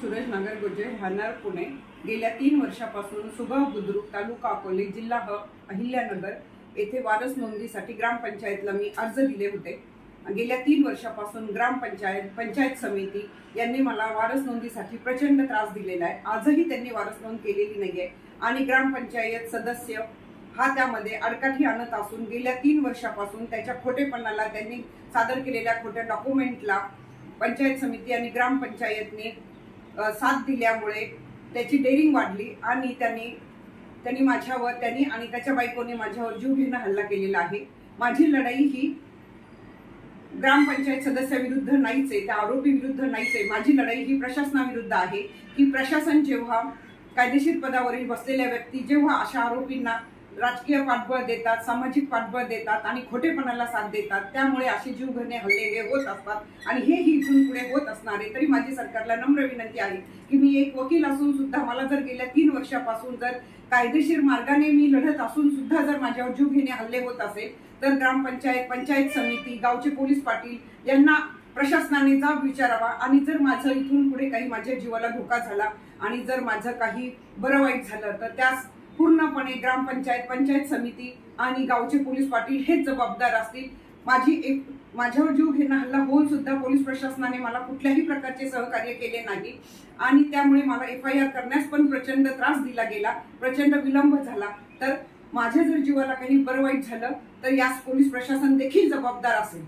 सूरज नागरगोजे हानार पुणे गेल्या तीन वर्षापासून सुगाव बुद्रुक तालुका अकोले जिल्हा ह अहिल्यानगर येथे वारस नोंदीसाठी ग्रामपंचायतला मी अर्ज दिले होते. गेल्या तीन वर्षापासून ग्रामपंचायत पंचायत समिती यांनी मला वारस नोंदीसाठी प्रचंड त्रास दिलेला आहे. आजही त्यांनी वारस नोंद केलेली नाहीये. आणि ग्रामपंचायत सदस्य हा त्यामध्ये अडकाठी आणत असून गेल्या तीन वर्षापासून त्याच्या खोटेपणाला त्यांनी सादर केलेल्या खोट्या डॉक्युमेंटला पंचायत समिती आणि ग्रामपंचायतने साथ दिल्यामुळे त्याची डेअरिंग वाढली आणि त्यांनी त्यांनी माझ्यावर त्यांनी आणि त्याच्या बायकोने माझ्यावर जीवघेणं हल्ला केलेला आहे. माझी लढाई ही ग्रामपंचायत सदस्याविरुद्ध नाहीच आहे त्या आरोपी विरुद्ध नाहीच आहे. माझी लढाई ही प्रशासनाविरुद्ध आहे की प्रशासन जेव्हा कायदेशीर पदावरील बसलेल्या व्यक्ती जेव्हा अशा आरोपींना राजकीय पाठबळ देतात सामाजिक पाठबळ देतात आणि खोटेपणाला साथ देतात. त्यामुळे असे जीवघेणे हल्लेले होत असतात. आणि हे ही इथून पुढे होत असणारे तरी माझी सरकारला नम्र विनंती आहे की मी एक वकील असून सुद्धा मला जर गेल्या तीन वर्षापासून जर कायदेशीर मार्गाने मी लढत असून सुद्धा जर माझ्यावर जीव घेणे हल्ले होत असेल तर ग्रामपंचायत पंचायत समिती गावचे पोलीस पाटील यांना प्रशासनाने जाब विचारावा. आणि जर माझं इथून पुढे काही माझ्या जीवाला धोका झाला आणि जर माझं काही बरं वाईट झालं तर त्यास पूर्णपणे ग्रामपंचायत पंचायत समिती आणि गावचे पोलीस पाटील हेच जबाबदार असतील. माझी एक माझ्यावर जीव घेणं हल्ला होऊन सुद्धा पोलीस प्रशासनाने मला कुठल्याही प्रकारचे सहकार्य केले नाही. आणि त्यामुळे मला एफ आय आर करण्यास पण प्रचंड त्रास दिला गेला प्रचंड विलंब झाला. तर माझ्या जर जीवाला काही बरं वाईट झालं तर यास पोलीस प्रशासन देखील जबाबदार असेल.